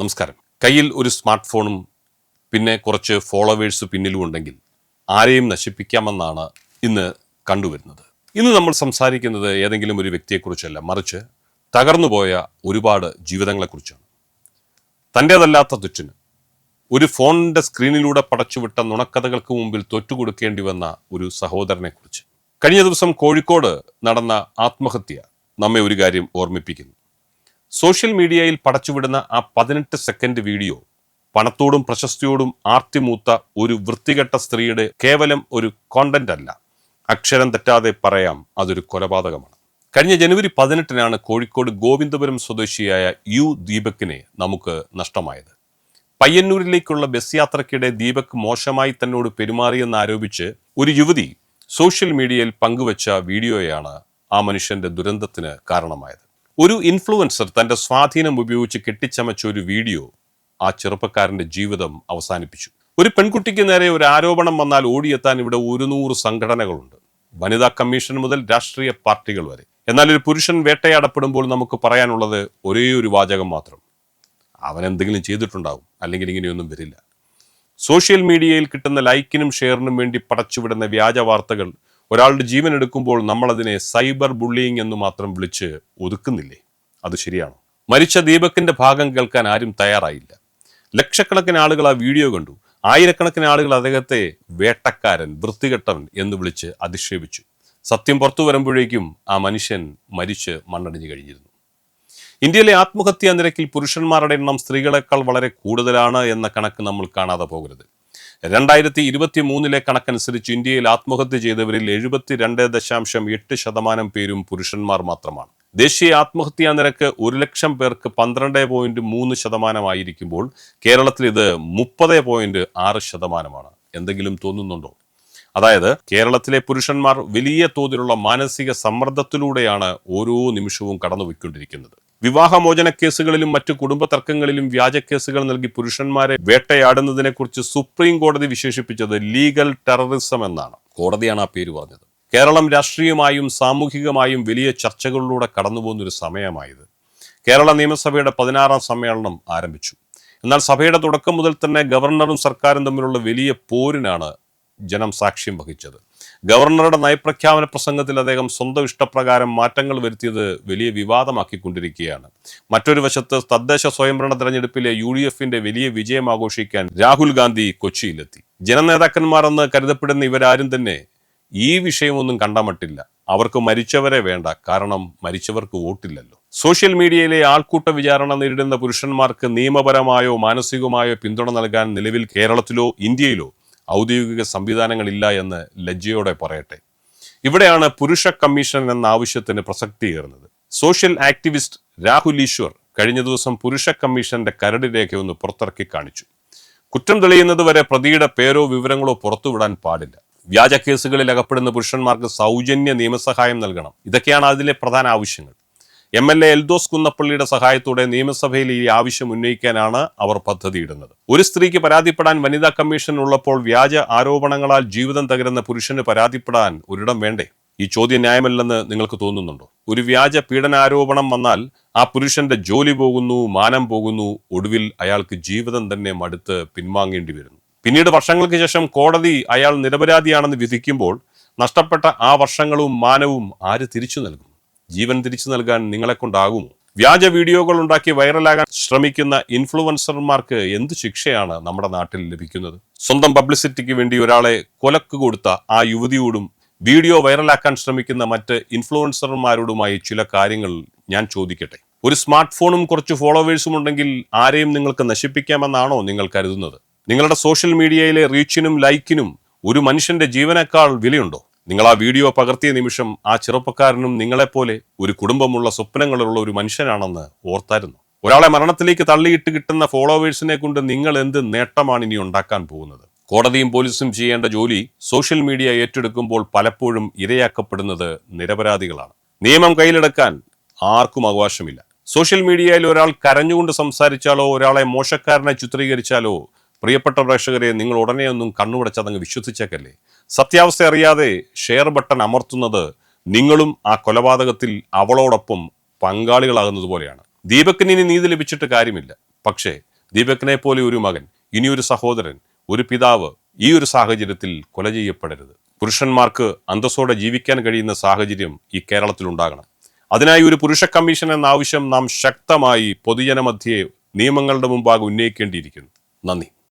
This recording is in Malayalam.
നമസ്കാരം. കയ്യിൽ ഒരു സ്മാർട്ട് ഫോണും പിന്നെ കുറച്ച് ഫോളോവേഴ്സ് പിന്നിലും ഉണ്ടെങ്കിൽ ആരെയും നശിപ്പിക്കാമെന്നാണ് ഇന്ന് കണ്ടുവരുന്നത്. ഇന്ന് നമ്മൾ സംസാരിക്കുന്നത് ഏതെങ്കിലും ഒരു വ്യക്തിയെക്കുറിച്ചല്ല മറിച്ച് തകർന്നുപോയ ഒരുപാട് ജീവിതങ്ങളെക്കുറിച്ചാണ്. തന്റേതല്ലാത്ത തെറ്റിന് ഒരു ഫോണിന്റെ സ്ക്രീനിലൂടെ പടച്ചുവിട്ട നുണക്കഥകൾക്ക് മുമ്പിൽ തൊറ്റുകൊടുക്കേണ്ടി വന്ന ഒരു സഹോദരനെക്കുറിച്ച്. കഴിഞ്ഞ ദിവസം കോഴിക്കോട് നടന്ന ആത്മഹത്യ നമ്മെ ഒരു കാര്യം ഓർമ്മിപ്പിക്കുന്നു. സോഷ്യൽ മീഡിയയിൽ പടച്ചുവിടുന്ന ആ പതിനെട്ട് സെക്കൻഡ് വീഡിയോ പണത്തോടും പ്രശസ്തിയോടും ആർത്തിമൂത്ത ഒരു വൃത്തികെട്ട സ്ത്രീയുടെ കേവലം ഒരു കോണ്ടന്റ് അല്ല. അക്ഷരം തെറ്റാതെ പറയാം അതൊരു കൊലപാതകമാണ്. കഴിഞ്ഞ ജനുവരി പതിനെട്ടിനാണ് കോഴിക്കോട് ഗോവിന്ദപുരം സ്വദേശിയായ യു ദീപക്കിനെ നമുക്ക് നഷ്ടമായത്. പയ്യന്നൂരിലേക്കുള്ള ബസ് യാത്രക്കിടെ ദീപക് മോശമായി തന്നോട് പെരുമാറിയെന്നാരോപിച്ച് ഒരു യുവതി സോഷ്യൽ മീഡിയയിൽ പങ്കുവച്ച വീഡിയോയാണ് ആ മനുഷ്യന്റെ ദുരന്തത്തിന് കാരണമായത്. ഒരു ഇൻഫ്ലുവൻസർ തന്റെ സ്വാധീനം ഉപയോഗിച്ച് കെട്ടിച്ചമച്ച ഒരു വീഡിയോ ആ ചെറുപ്പക്കാരന്റെ ജീവിതം അവസാനിപ്പിച്ചു. ഒരു പെൺകുട്ടിക്ക് നേരെ ഒരു ആരോപണം വന്നാൽ ഓടിയെത്താൻ ഇവിടെ ഒരു നൂറ് സംഘടനകളുണ്ട്. വനിതാ കമ്മീഷൻ മുതൽ രാഷ്ട്രീയ പാർട്ടികൾ വരെ. എന്നാൽ ഒരു പുരുഷൻ വേട്ടയാടപ്പെടുമ്പോൾ നമുക്ക് പറയാനുള്ളത് ഒരേ ഒരു വാചകം മാത്രം. അവൻ എന്തെങ്കിലും ചെയ്തിട്ടുണ്ടാവും അല്ലെങ്കിൽ ഇങ്ങനെയൊന്നും വരില്ല. സോഷ്യൽ മീഡിയയിൽ കിട്ടുന്ന ലൈക്കിനും ഷെയറിനും വേണ്ടി പടച്ചുവിടുന്ന വ്യാജ വാർത്തകൾ ഒരാളുടെ ജീവൻ എടുക്കുമ്പോൾ നമ്മൾ അതിനെ സൈബർ ബുള്ളിയിങ് എന്ന് മാത്രം വിളിച്ച് ഒതുക്കുന്നില്ലേ? അത് ശരിയാണ്? മരിച്ച ദീപകിന്റെ ഭാഗം കേൾക്കാൻ ആരും തയ്യാറായില്ല. ലക്ഷക്കണക്കിന് ആളുകൾ ആ വീഡിയോ കണ്ടു. ആയിരക്കണക്കിന് ആളുകൾ അദ്ദേഹത്തെ വേട്ടക്കാരൻ വൃത്തികെട്ടവൻ എന്ന് വിളിച്ച് അധിക്ഷേപിച്ചു. സത്യം പുറത്തു വരുമ്പോഴേക്കും ആ മനുഷ്യൻ മരിച്ച് മണ്ണടിഞ്ഞു കഴിഞ്ഞിരുന്നു. ഇന്ത്യയിലെ ആത്മഹത്യാ നിരക്കിൽ പുരുഷന്മാരുടെ എണ്ണം സ്ത്രീകളെക്കാൾ വളരെ കൂടുതലാണ് എന്ന കണക്ക് നമ്മൾ കാണാതെ പോകരുത്. രണ്ടായിരത്തി ഇരുപത്തി മൂന്നിലെ കണക്കനുസരിച്ച് ഇന്ത്യയിൽ ആത്മഹത്യ ചെയ്തവരിൽ എഴുപത്തിരണ്ട് ദശാംശം എട്ട് ശതമാനം പേരും പുരുഷന്മാർ മാത്രമാണ്. ദേശീയ ആത്മഹത്യാ നിരക്ക് ഒരു ലക്ഷം പേർക്ക് പന്ത്രണ്ട് പോയിന്റ് മൂന്ന് ശതമാനമായിരിക്കുമ്പോൾ കേരളത്തിൽ ഇത് മുപ്പത് പോയിന്റ് ആറ് ശതമാനമാണ്. എന്തെങ്കിലും തോന്നുന്നുണ്ടോ? അതായത് കേരളത്തിലെ പുരുഷന്മാർ വലിയ തോതിലുള്ള മാനസിക സമ്മർദ്ദത്തിലൂടെയാണ് ഓരോ നിമിഷവും കടന്നുപോയിക്കൊണ്ടിരിക്കുന്നത്. വിവാഹമോചന കേസുകളിലും മറ്റു കുടുംബ തർക്കങ്ങളിലും വ്യാജ കേസുകൾ നൽകി പുരുഷന്മാരെ വേട്ടയാടുന്നതിനെ കുറിച്ച് സുപ്രീം കോടതി വിശേഷിപ്പിച്ചത് ലീഗൽ ടെററിസം എന്നാണ്. കോടതിയാണ് ആ പേര് പറഞ്ഞത്. കേരളം രാഷ്ട്രീയമായും സാമൂഹികമായും വലിയ ചർച്ചകളിലൂടെ കടന്നുപോകുന്ന ഒരു സമയമായത്. കേരള നിയമസഭയുടെ പതിനാറാം സമ്മേളനം ആരംഭിച്ചു. എന്നാൽ സഭയുടെ തുടക്കം മുതൽ തന്നെ ഗവർണറും സർക്കാരും തമ്മിലുള്ള വലിയ പോരിനാണ് ജനം സാക്ഷ്യം വഹിച്ചത്. ഗവർണറുടെ നയപ്രഖ്യാപന പ്രസംഗത്തിൽ അദ്ദേഹം സ്വന്തം ഇഷ്ടപ്രകാരം മാറ്റങ്ങൾ വരുത്തിയത് വലിയ വിവാദമാക്കിക്കൊണ്ടിരിക്കുകയാണ്. മറ്റൊരു വശത്ത് തദ്ദേശ സ്വയംഭരണ തെരഞ്ഞെടുപ്പിലെ യു ഡി എഫിന്റെ വലിയ വിജയം ആഘോഷിക്കാൻ രാഹുൽ ഗാന്ധി കൊച്ചിയിലെത്തി. ജനനേതാക്കന്മാർ എന്ന് കരുതപ്പെടുന്ന ഇവരാരും തന്നെ ഈ വിഷയമൊന്നും കണ്ടമട്ടില്ല. അവർക്ക് മരിച്ചവരെ വേണ്ട കാരണം മരിച്ചവർക്ക് വോട്ടില്ലല്ലോ. സോഷ്യൽ മീഡിയയിലെ ആൾക്കൂട്ട വിചാരണ നേരിടുന്ന പുരുഷന്മാർക്ക് നിയമപരമായോ മാനസികമായോ പിന്തുണ നൽകാൻ നിലവിൽ കേരളത്തിലോ ഇന്ത്യയിലോ ഔദ്യോഗിക സംവിധാനങ്ങളില്ല എന്ന് ലജ്ജയോടെ പറയട്ടെ. ഇവിടെയാണ് പുരുഷ കമ്മീഷൻ എന്ന ആവശ്യത്തിന് പ്രസക്തിയേറുന്നത് സോഷ്യൽ ആക്ടിവിസ്റ്റ് രാഹുൽ ഈശ്വർ കഴിഞ്ഞ ദിവസം പുരുഷ കമ്മീഷന്റെ കരട് ഒന്ന് പുറത്തിറക്കി കാണിച്ചു. കുറ്റം തെളിയുന്നത് വരെ പ്രതിയുടെ പേരോ വിവരങ്ങളോ പുറത്തുവിടാൻ പാടില്ല. വ്യാജ കേസുകളിൽ അകപ്പെടുന്ന പുരുഷന്മാർക്ക് സൗജന്യ നിയമസഹായം നൽകണം. ഇതൊക്കെയാണ് അതിലെ പ്രധാന ആവശ്യങ്ങൾ. എം എൽ എ എൽദോസ് കുന്നപ്പള്ളിയുടെ സഹായത്തോടെ നിയമസഭയിൽ ഈ ആവശ്യം ഉന്നയിക്കാനാണ് അവർ പദ്ധതിയിടുന്നത്. ഒരു സ്ത്രീക്ക് പരാതിപ്പെടാൻ വനിതാ കമ്മീഷൻ ഉള്ളപ്പോൾ വ്യാജ ആരോപണങ്ങളാൽ ജീവിതം തകരുന്ന പുരുഷന് പരാതിപ്പെടാൻ ഒരിടം വേണ്ടേ? ഈ ചോദ്യം ന്യായമല്ലെന്ന് നിങ്ങൾക്ക് തോന്നുന്നുണ്ടോ? ഒരു വ്യാജ പീഡനാരോപണം വന്നാൽ ആ പുരുഷന്റെ ജോലി പോകുന്നു മാനം പോകുന്നു ഒടുവിൽ അയാൾക്ക് ജീവിതം തന്നെ മടുത്ത് പിൻവാങ്ങേണ്ടി വരുന്നു. പിന്നീട് വർഷങ്ങൾക്ക് ശേഷം കോടതി അയാൾ നിരപരാധിയാണെന്ന് വിധിക്കുമ്പോൾ നഷ്ടപ്പെട്ട ആ വർഷങ്ങളും മാനവും ആര് തിരിച്ചു നൽകും? ജീവൻ തിരിച്ചു നൽകാൻ നിങ്ങളെ കൊണ്ടാകുമോ വ്യാജ വീഡിയോകൾ ഉണ്ടാക്കി വൈറലാകാൻ ശ്രമിക്കുന്ന ഇൻഫ്ലുവൻസർമാർക്ക് എന്ത് ശിക്ഷയാണ് നമ്മുടെ നാട്ടിൽ ലഭിക്കുന്നത്? സ്വന്തം പബ്ലിസിറ്റിക്ക് വേണ്ടി ഒരാളെ കൊലക്ക് കൊടുത്ത ആ യുവതിയോടും വീഡിയോ വൈറലാക്കാൻ ശ്രമിക്കുന്ന മറ്റ് ഇൻഫ്ലുവൻസർമാരോടുമായി ചില കാര്യങ്ങൾ ഞാൻ ചോദിക്കട്ടെ. ഒരു സ്മാർട്ട് ഫോണും കുറച്ച് ഫോളോവേഴ്സും ഉണ്ടെങ്കിൽ ആരെയും നിങ്ങൾക്ക് നശിപ്പിക്കാമെന്നാണോ നിങ്ങൾ കരുതുന്നത്? നിങ്ങളുടെ സോഷ്യൽ മീഡിയയിലെ റീച്ചിനും ലൈക്കിനും ഒരു മനുഷ്യന്റെ ജീവനേക്കാൾ വിലയുണ്ടോ? നിങ്ങൾ ആ വീഡിയോ പകർത്തിയ നിമിഷം ആ ചെറുപ്പക്കാരനും നിങ്ങളെപ്പോലെ ഒരു കുടുംബമുള്ള സ്വപ്നങ്ങളുള്ള ഒരു മനുഷ്യനാണെന്ന് ഓർത്തായിരുന്നു. ഒരാളെ മരണത്തിലേക്ക് തള്ളിയിട്ട് കിട്ടുന്ന ഫോളോവേഴ്സിനെ കൊണ്ട് നിങ്ങൾ എന്ത് നേട്ടമാണ് ഇനി ഉണ്ടാക്കാൻ പോകുന്നത്? കോടതിയും പോലീസും ചെയ്യേണ്ട ജോലി സോഷ്യൽ മീഡിയ ഏറ്റെടുക്കുമ്പോൾ പലപ്പോഴും ഇരയാക്കപ്പെടുന്നത് നിരപരാധികളാണ്. നിയമം കയ്യിലെടുക്കാൻ ആർക്കും അവകാശമില്ല. സോഷ്യൽ മീഡിയയിൽ ഒരാൾ കരഞ്ഞുകൊണ്ട് സംസാരിച്ചാലോ ഒരാളെ മോശക്കാരനെ ചിത്രീകരിച്ചാലോ പ്രിയപ്പെട്ട പ്രേക്ഷകരെ നിങ്ങൾ ഉടനെ ഒന്നും കണ്ണുടച്ചതങ്ങ് വിശ്വസിച്ചേക്കല്ലേ? സത്യാവസ്ഥ അറിയാതെ ഷെയർ ബട്ടൺ അമർത്തുന്നത് നിങ്ങളും ആ കൊലപാതകത്തിൽ അവളോടൊപ്പം പങ്കാളികളാകുന്നത് പോലെയാണ്. ദീപക്കിന് ഇനി നീതി ലഭിച്ചിട്ട് കാര്യമില്ല. പക്ഷേ ദീപക്കിനെ പോലെ ഒരു മകൻ ഇനിയൊരു സഹോദരൻ ഒരു പിതാവ് ഈ ഒരു സാഹചര്യത്തിൽ കൊല ചെയ്യപ്പെടരുത്. പുരുഷന്മാർക്ക് അന്തസ്സോടെ ജീവിക്കാൻ കഴിയുന്ന സാഹചര്യം ഈ കേരളത്തിൽ ഉണ്ടാകണം. അതിനായി ഒരു പുരുഷ കമ്മീഷൻ എന്ന ആവശ്യം നാം ശക്തമായി പൊതുജനമധ്യേ നിയമങ്ങളുടെ മുമ്പാകെ ഉന്നയിക്കേണ്ടിയിരിക്കുന്നു. നന്ദി.